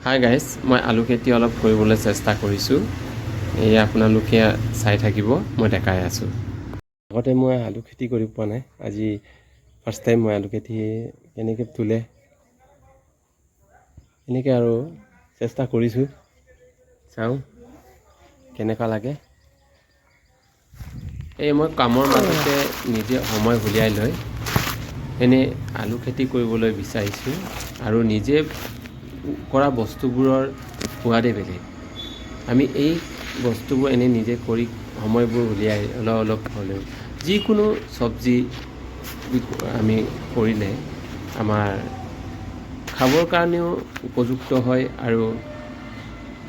Hi guys মই আলু খেতি অলপ কৰিবলৈ চেষ্টা কৰিছোঁ। এই আপোনালোকে চাই থাকিব মই দেখাই আছোঁ। আগতে মই আলু খেতি কৰি পোৱা নাই আজি ফাৰ্ষ্ট টাইম মই আলু খেতি কেনেকৈ তোলে এনেকৈ আৰু চেষ্টা কৰিছোঁ। চাওঁ কেনেকুৱা লাগে। এই মই কামৰ মাজতে নিজে সময় উলিয়াই লৈ এনেই আলু খেতি কৰিবলৈ বিচাৰিছোঁ আৰু নিজে কৰা বস্তুবোৰৰ সোৱাদেই বেলেগ। আমি এই বস্তুবোৰ এনেই নিজে কৰি সময়বোৰ উলিয়াই অলপ অলপ হ'লেও, যিকোনো চব্জি আমি কৰিলে আমাৰ খাবৰ কাৰণেও উপযুক্ত হয় আৰু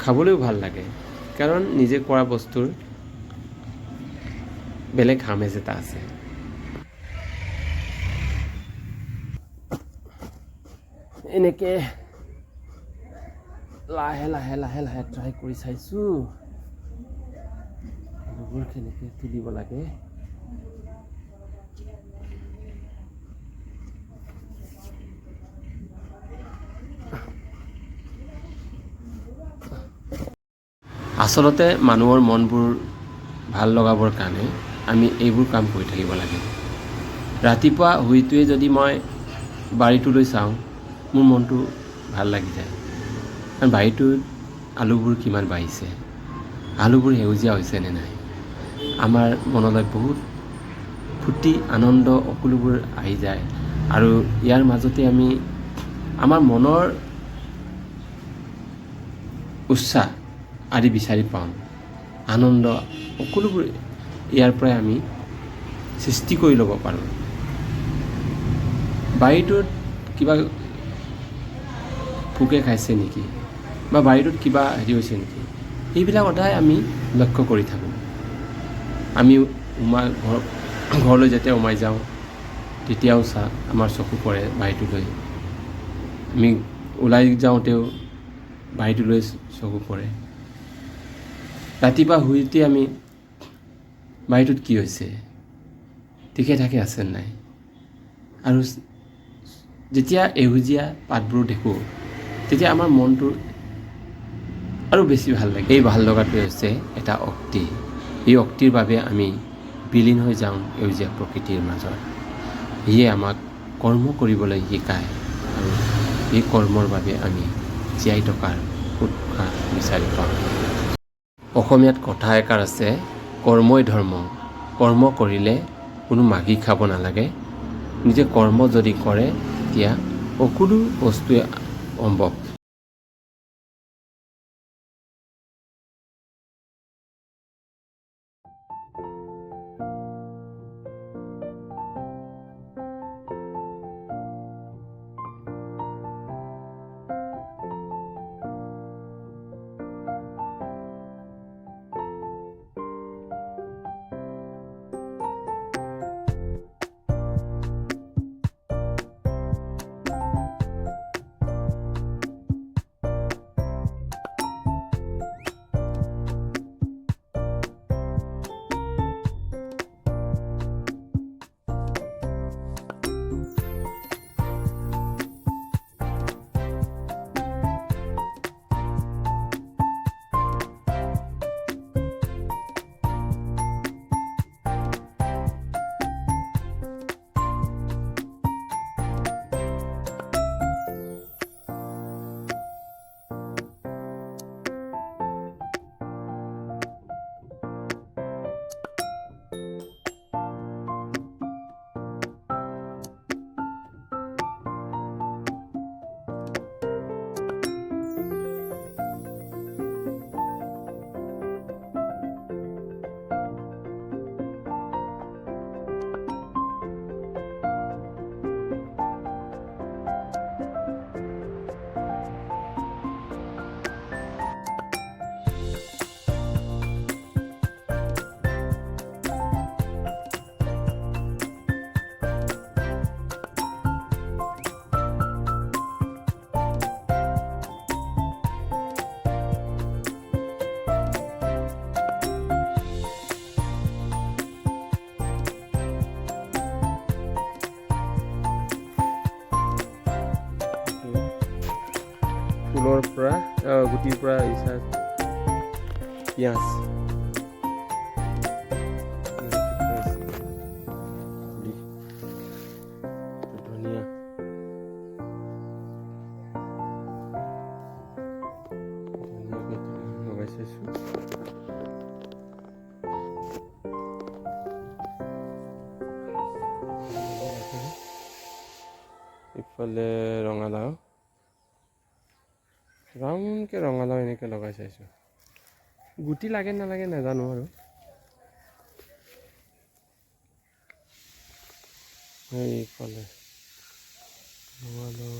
খাবলৈও ভালো লাগে। কাৰণ নিজে কৰা বস্তুৰ বেলেগ আমেজ এটা আছে। এনেকৈ লাহে লাহে লাহে লাহে ট্ৰাই কৰি চাইছোঁ। আলুবোৰ কেনেকৈ তুলিব লাগে? আচলতে মানুহৰ মনবোৰ ভালো লগাবৰ কাৰণে আমি এইবোৰ কাম কৰি থাকিব লাগে। ৰাতিপুৱা শুইটোৱে যদি মই বাৰীটোলৈ চাওঁ, মোৰ মনটো ভালো লাগি যায়। কাৰণ বাৰীটোত আলুবোৰ কিমান বাঢ়িছে? আলুবোৰ সেউজীয়া হৈছে নে নাই? আমাৰ মনলৈ বহুত ফূৰ্তি, আনন্দ সকলোবোৰ আহি যায়। আৰু ইয়াৰ মাজতে আমি, আমাৰ মনৰ উৎসাহ আদি বিচাৰি পাওঁ। আনন্দ সকলোবোৰ ইয়াৰ পৰাই আমি সৃষ্টি কৰি ল'ব পাৰোঁ। বাৰীটোত কিবা পোকে খাইছে নেকি? বা বাৰীটোত কিবা হেৰি হৈছে নেকি? এইবিলাক সদায় আমি লক্ষ্য কৰি থাকোঁ। আমি উমা, ঘৰ, ঘৰলৈ যেতিয়া সোমাই যাওঁ, তেতিয়াও চা, আমাৰ চকু পৰে বাৰীটোলৈ আমি ওলাই যাওঁতেও বাৰীটোলৈ চকু পৰে। ৰাতিপুৱা শুই উঠি আমি বাৰীটোত কি হৈছে? ঠিকে ঠাকে আছে নাই? আৰু যেতিয়া এউজীয়া পাতবোৰ দেখোঁ, তেতিয়া আমাৰ মনটো আৰু বেছি ভাল লাগে। এই ভাল লগাটোৱে হৈছে এটা শক্তি এই শক্তিৰ বাবে আমি বিলীন হৈ যাওঁ সেউজীয়া প্ৰকৃতিৰ মাজত। ইয়ে আমাক কৰ্ম কৰিবলৈ শিকায় আৰু এই কৰ্মৰ বাবে আমি জীয়াই থকাৰ উৎসাহ বিচাৰি পাওঁ। অসমীয়াত কথা এষাৰ আছে কৰ্মই ধৰ্ম। কৰ্ম কৰিলে কোনো মাগি খাব নালাগে। নিজে কৰ্ম যদি কৰে তেতিয়া সকলো বস্তুৱে সম্ভৱ ফুলৰ পৰা আহ, গুটিৰ পৰা ইচ্ছা পিঁয়াজ পুলি। ধনিয়া ধুনীয়াকৈ লগাই চাইছোঁ ইফালে ৰঙালাও ৰাউণ্ডকৈ ৰঙালাও এনেকৈ লগাই চাইছোঁ। গুটি লাগে নালাগে নাজানো আৰু। এইফালে ৰঙালাও।